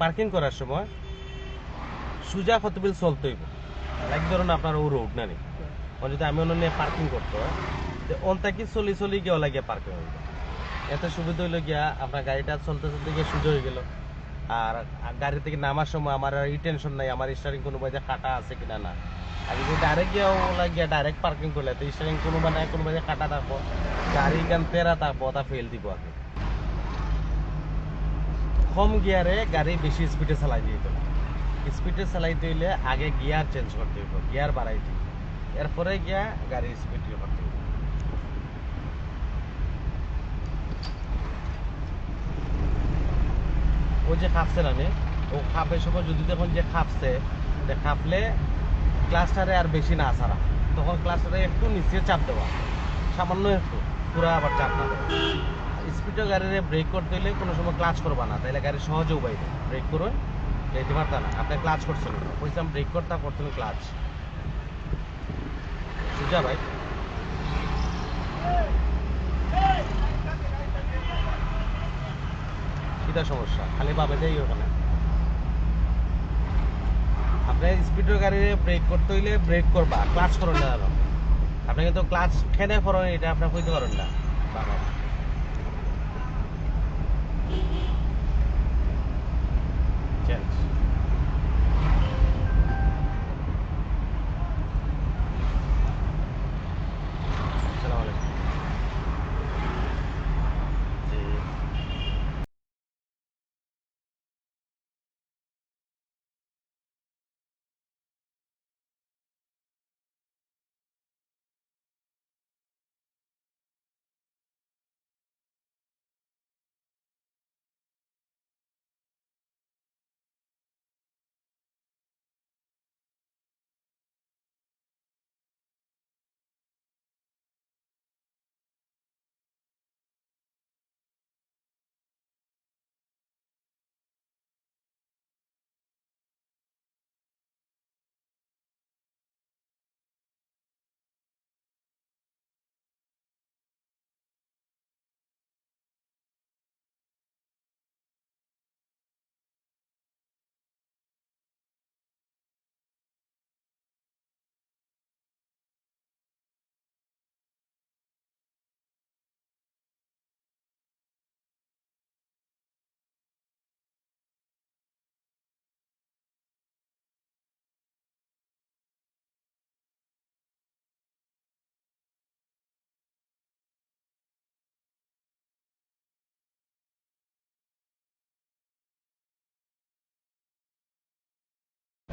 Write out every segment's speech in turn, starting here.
Parking করার সময় সুজা কতবিল চলতে হইব। লাইক ধরুন আপনার ও রোড না নি? ও যদি আমি অন্য নিয়ে পার্কিং করতে হয় তো অন্তাকি চলি চলি গিয়ে লাগিয়ে পার্কিং হইব। এতে সুবিধা হইল গিয়া আপনার গাড়িটা চলতে চলতে গিয়ে সুযোগ হয়ে গেল। আর গাড়ি থেকে নামার সময় আমার আর টেনশন নাই আমার স্টারিং কোনো বাজে কাটা আছে কিনা না। আর যদি ডাইরেক্ট গিয়ে ওলা গিয়া ডাইরেক্ট পার্কিং করলে তো স্টারিং কোনো মানে কোনো বাজে কাটা থাকব গাড়ি গান তেরা থাকব তা ফেল দিব কি। কম গিয়ারে গাড়ি বেশি স্পিডে চালাই দিয়ে দিতে স্পিডে চালাইতে হইলে আগে গিয়ার চেঞ্জ করতে হইব, গিয়ার হইব। এরপরে গিয়া গাড়ি স্পিড করতে হইব। ও যে খাপছে না ও খাপের সময় যদি দেখুন যে খাপছে খাপলে ক্লাসটারে আর বেশি না ছাড়া। তখন ক্লাসটারে একটু নিচে চাপ দেওয়া, সামান্য একটু, পুরা আবার চাপ না দেওয়া। স্পিডে গাড়িরে ব্রেক করতে হলে কোনো সময় ক্লাচ করবা না তাহলে গাড়ি সহজে উবাইবে ব্রেক করুন, যেতে পারতা না। আপনি ক্লাচ করছেন বলছিলাম ব্রেক করতে করতেন ক্লাচ বুঝা ভাই? কিটা সমস্যা? খালি পাবে যাই ওখানে। আপনার স্পিডের গাড়ি ব্রেক করতে হইলে ব্রেক করবা ক্লাচ করুন না আপনি কিন্তু ক্লাচ খেনে করেন এটা আপনি কইতে পারেন না। বাবা। চেঞ্জ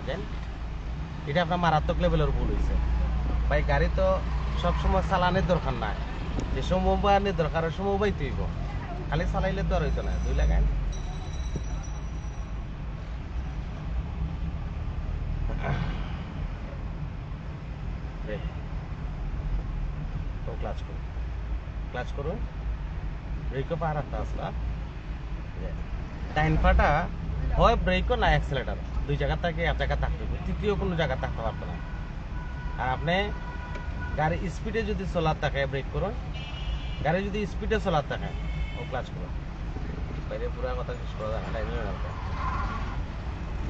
দেখেন এটা আপনার মারাত্মক লেভেলের ভুল হয়েছে ভাই, গাড়ি তো সবসময় চালানোর দরকার নাই। যে সময় মোবাইলের দরকার মোবাইল তুইব। খালি চালাইলে তো আর হইতো না, দুই লাগাই তো ক্লাচ করুন। ক্লাচ করুন। ব্রেকও রাখতে আসলা ডাইন পাটা হয় ব্রেকও না অ্যাক্সেলেটার দুই জায়গা থেকে, এক জায়গা থাকতে হবে। তৃতীয় কোনো জায়গা থাকতে পারবে না। আর আপনি গাড়ি স্পিডে যদি চলার থাকে ব্রেক করুন। গাড়ি যদি স্পিডে চলার থাকে, ও ক্লাচ করুন। বাইরে পুরো কথা শেষ করা যায় টাইমে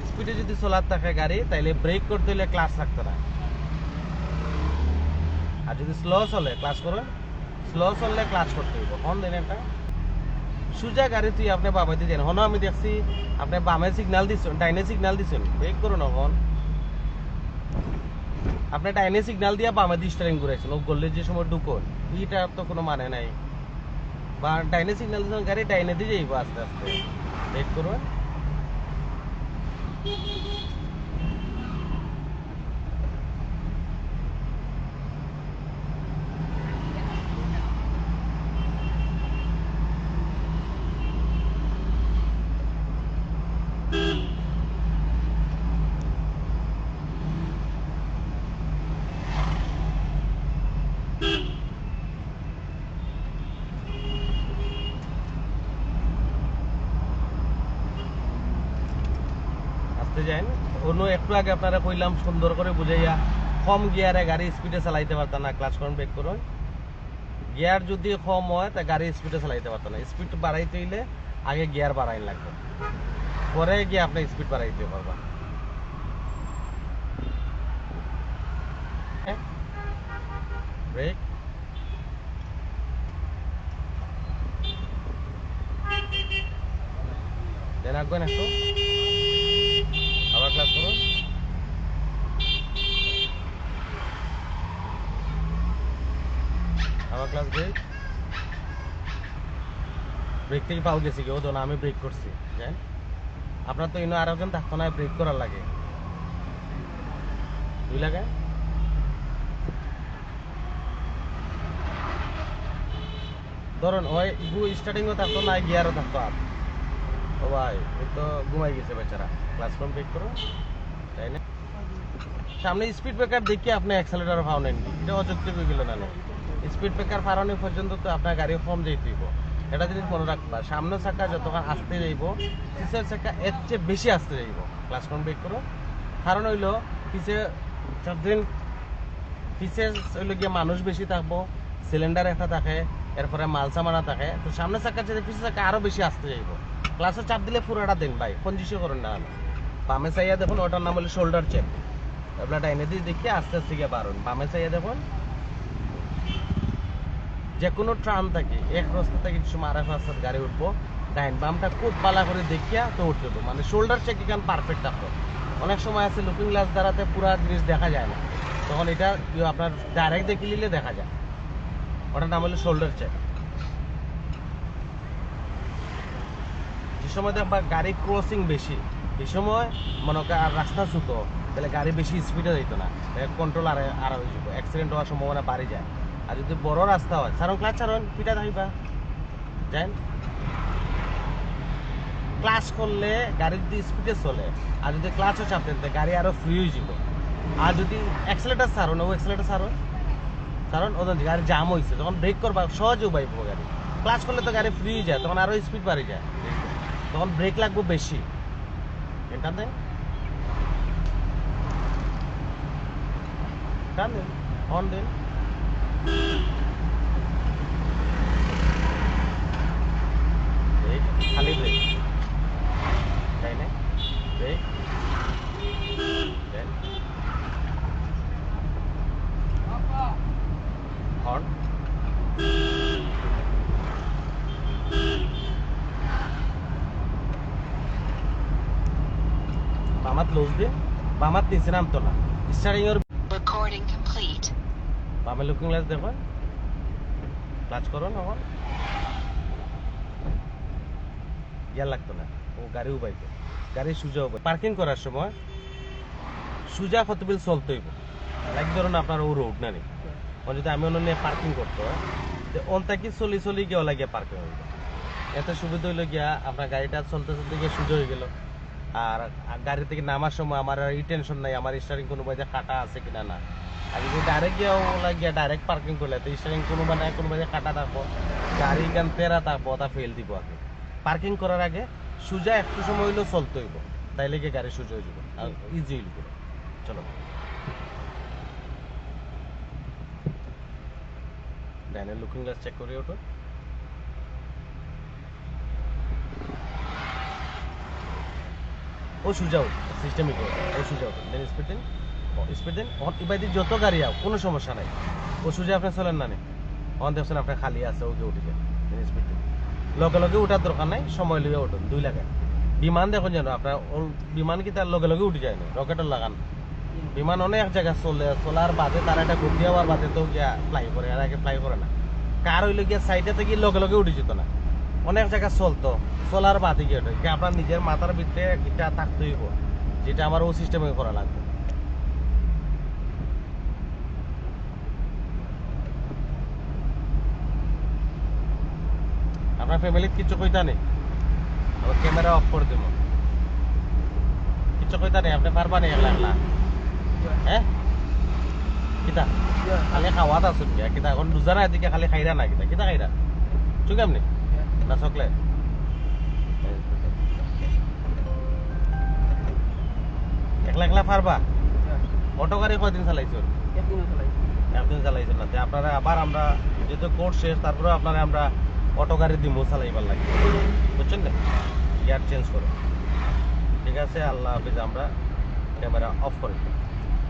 স্পিডে যদি চলার থাকে গাড়ি, তাইলে ব্রেক করতে হলে ক্লাস থাকতে না আর যদি স্লো চলে ক্লাস করুন। স্লো চললে ক্লাচ করতে হইব। কোন দিন একটা সুজা গাড়ি তুই আপনি বামে দিয়ে হন আমি দেখছি আপনি বামে সিগন্যাল দিচ্ছেন ডাইনে সিগন্যাল দিচ্ছেন ব্রেক করুন হন আপনি ডাইনে সিগন্যাল দিয়ে বামে দিয়ে স্টারিং ঘুরাইছেন। ও গল্লে যে সময় ঢুকোন এইটা তো কোনো মানে নাই। বা ডাইনে সিগন্যাল দিচ্ছেন গাড়ি, ডাইনে দিয়ে যাইব আস্তে আস্তে। ব্রেক করুন। আসতে যান অন্য একটু আগে আপনারা কইলাম সুন্দর করে বুঝাইয়া, কম গিয়ারে গাড়ি স্পিডে চালাইতে পারতাম না ক্লাচ করুন ব্রেক করুন। গিয়ার যদি কম হয়, তা গাড়ি স্পিডে চালাইতে পারতাম না। স্পিড বাড়াইতে হইলে আগে গিয়ার বাড়াই লাগবে। পরে গিয়ে আপনি স্পিড বাড়াইতে পারবেন ব্রেক দেন আঁকবেন একটু আবার ক্লাস করুন আবার ক্লাস ব্রেক ব্রেক থেকে পাও গেছি কেউ তো না আমি ব্রেক করছি, জান? আপনার তো ইনো আরও জন থাকতো না ব্রেক করার লাগে। দুই লাগে ধরুন, ওই গু স্টার্টিংও থাকতো না গিয়ারও থাকতো আর। ও ভাই এই তো ঘুমাই গেছে বেচারা। ক্লাসরুম ব্রেক করো। তাই না? সামনে স্পিড ব্রেকার দেখি আপনি অ্যাক্সেলেটার পাও নেন এটা অযৌক্তিক হয়ে গেল না? স্পিড ব্রেকার পারানো পর্যন্ত তো আপনার গাড়ি কম যেতে এটা জিনিস মনে রাখবা। সামনে চাকা যতক্ষণ আসতে যাইব, পিছের চাকা এর চেয়ে বেশি আসতে যাইব। ক্লাসরুম ব্রেক করো। কারণ হইল, পিছে যতদিন পিছে হইল গিয়ে মানুষ বেশি থাকব সিলিন্ডার একটা থাকে, এরপরে মাল সামানা থাকে, তো সামনে চাকা যেতে পিছে চাকা আরও বেশি আসতে যাইব। ক্লাসে চাপ দিলে পুরোটা দিন ভাই কঞ্জিস করেন না বামে চাইয়া দেখুন, ওটার নাম হলো শোল্ডার চেক আপনার ডাইনে দিয়ে দেখে আস্তে আস্তে গিয়ে বাড়ুন। বামে চাইয়া দেখুন যে কোনো ট্রাম থাকে, এক রাস্তা থেকে কিছু মারা রাস্তার গাড়ি উঠবো ডাইন বামটা খুব বালা করে দেখিয়া তো উঠতে মানে শোল্ডার চেক এখান পারফেক্ট থাকতো অনেক সময় আছে লুকিং গ্লাস দ্বারাতে পুরা জিনিস দেখা যায় না। তখন এটা আপনার ডাইরেক্ট দেখে নিলে দেখা যায়। ওটার নাম হলো শোল্ডার চেক যে সময় দেখবা গাড়ি ক্রসিং বেশি এই সময় মনে আর রাস্তা ছোট, তাহলে গাড়ি বেশি স্পিডে যাইতো না। কন্ট্রোল আর আর হয়ে যাব অ্যাক্সিডেন্ট হওয়ার সম্ভাবনা বাড়ি যায়। আর যদি বড় রাস্তা হয় সারন ক্লাস সারন পিটা থাকবা যাই। ক্লাস করলে গাড়ি যদি স্পিডে চলে। আর যদি ক্লাচও তাহলে গাড়ি আরও ফ্রি হয়ে যাব। আর যদি অ্যাক্সিলেটার সারো ও অ্যাক্সিলেটার সারো কারণ ওদের গাড়ি জাম হয়েছে, তখন ব্রেক করবা, সহজে পাইব গাড়ি। ক্লাস করলে তো গাড়ি ফ্রি হয়ে যায়, তখন আরও স্পিড বাড়ি যায়। তখন ব্রেক লাগবে বেশি। এটাতে টান দিন অন দিন। বামাত লোজ দিন বামাত নিচে নামতো না স্টারিং. বামে লুকিং গ্লাস দেখুন ক্লাচ করুন এখন। গিয়ার লাগতো না। ও গাড়ি উবাইতো। গাড়ি সুজা উবাই পার্কিং করার সময় সুজা ফতবিল চলতে হইব। লাইক ধরুন আপনার ও রোড না নি? ও যদি আমি অন্য নিয়ে পার্কিং করতে, হয়? তো অন্তাকি চলি চলি গিয়ে লাগিয়ে পার্কিং হইব। এতে সুবিধা হইল গিয়া, আপনার গাড়িটা চলতে চলতে গিয়ে সুজা হয়ে গেল। আর গাড়ি থেকে নামার সময় আমার আর টেনশন নাই, আমার স্টারিং কোনো বাজে কাটা আছে কিনা না। আর যদি ডাইরেক্ট গিয়ে ওলা গিয়া ডাইরেক্ট পার্কিং করলে, তো স্টারিং কোনো মানে কোনো বাজে কাটা থাকব, গাড়ি গান তেরা থাকব তা ফেল দিব আগে। পার্কিং করার আগে সুজা একটু সময় হইলেও চলতে হইব তাইলে গিয়ে গাড়ি সুজা হয়ে যাব, আর ইজি হইল চলো। ডাইনের লুকিং গ্লাস চেক করে ওঠো। ও সুজা উঠ সিস্টেমিক ও সুজা উঠ দেন স্পিড দিন স্পিড দিন দিয়ে যত গাড়ি আও, কোনো সমস্যা নাই। ও সুজা আপনি চলেন না নে। অন দেখছেন আপনার খালি আছে, ওকে উঠিকে দেন স্পিড দিন লগে লগে উঠার দরকার নাই, সময় লিয়ে উঠুন, দুই লাগে বিমান দেখুন যেন, আপনার বিমান কি তার লগে লগে উঠে যায় না রকেটের লাগান। বিমান অনেক জায়গায় চলে, চলার বাদে তার একটা ঘুরতে যাওয়ার বাদে তো গিয়া ফ্লাই করে, আর আগে ফ্লাই করে না। কার হইলে গিয়া সাইডে থেকে লগে লগে উঠে যেত না। অনেক জায়গা চলতো। চলার বাদে গিয়ে কি আপনার নিজের মাথার ভিতরে এটা থাকতে হইব যেটা আমার ও সিস্টেমে করা লাগবে। আপনার ফ্যামিলির কিছু কইতা নেই? আবার ক্যামেরা অফ করে দেবো। কিছু কইতা নেই? আপনি পারবা নেই একলা একলা? হ্যাঁ? কিতা? খালি খাওয়াত আছো কিতা? এখন দুজা না এদিকে খালি খাইরা না কিতা? কিতা খাইরা? চুকে আপনি না চকলেট একলা একলা পারবা? অটো গাড়ি কয়দিন চালাইছো? একদিন চালাইছেন না। আপনারা আবার আমরা যেহেতু কোর্স শেষ তারপরে আপনারা আমরা অটো গাড়ি দিব চালাইবার লাগে। বুঝছেন না? গিয়ার চেঞ্জ করে। ঠিক আছে? আল্লাহ হাফিজ আমরা ক্যামেরা অফ করে